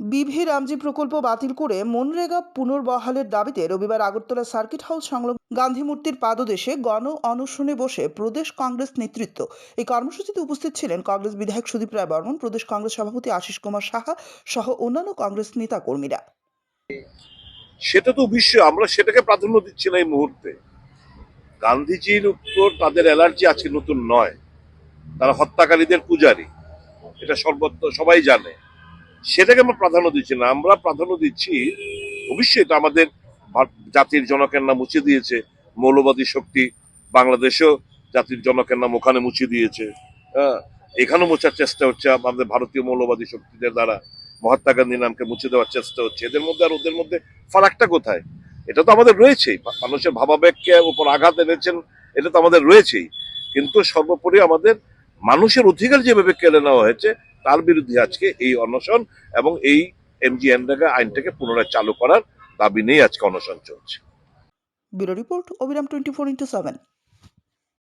বিভি রামজি প্রকল্প বাতিল করে মনরেগা পুনর্বহালের দাবিতে রবিবার আগরতলা সার্কিট হাউস সংলগ্ন গান্ধী মূর্তির পাদদেশে গণ অনশনে বসে প্রদেশ কংগ্রেস নেতৃত্ব। এই কর্মসূচিতে উপস্থিত ছিলেন কংগ্রেস বিধায়ক সুদীপ রায় বর্মন, প্রদেশ কংগ্রেস সভাপতি আশিস কুমার সাহা সহ অন্যান্য কংগ্রেস নেতা কর্মীরা সেটা তো বিশ্ব, আমরা সেটাকে প্রাধান্য দিচ্ছি না এই মুহূর্তে। গান্ধীজির উপর তাদের অ্যালার্জি আছে নতুন নয়। তারা হত্যাকারীদের পূজারী। এটা সর্বত্র সবাই জানে। সেটাকে আমরা প্রাধান্য দিচ্ছি না। আমরা প্রাধান্য দিচ্ছি, অবশ্যই এটা আমাদের জাতির জনকের নাম মুছে দিয়েছে, মৌলবাদী শক্তি বাংলাদেশেও জাতির জনকের নাম ওখানে মুছে দিয়েছে। হ্যাঁ এখানেও মোছার চেষ্টা হচ্ছে, আমাদের ভারতীয় মৌলবাদী শক্তিদের দ্বারা মহাত্মা গান্ধীর নামকে মুছে দেওয়ার চেষ্টা হচ্ছে। এদের মধ্যে আর ওদের মধ্যে ফারাকটা কোথায়? এটা তো আমাদের রয়েছেই। মানুষের ভাবাবেগকে উপর আঘাত এনেছেন, এটা তো আমাদের রয়েছেই। কিন্তু সর্বোপরি আমাদের মানুষের অধিকার যেভাবে কেড়ে নেওয়া হয়েছে তার বিরুদ্ধে আজকে এই অনশন এবং এই এমজি আইনটাকে পুনরায় চালু করার দাবি নিয়ে আজকে অনশন চলছে। ব্যুরো রিপোর্ট, অবিরাম টোয়েন্টি ফোর ইন্টু সেভেন।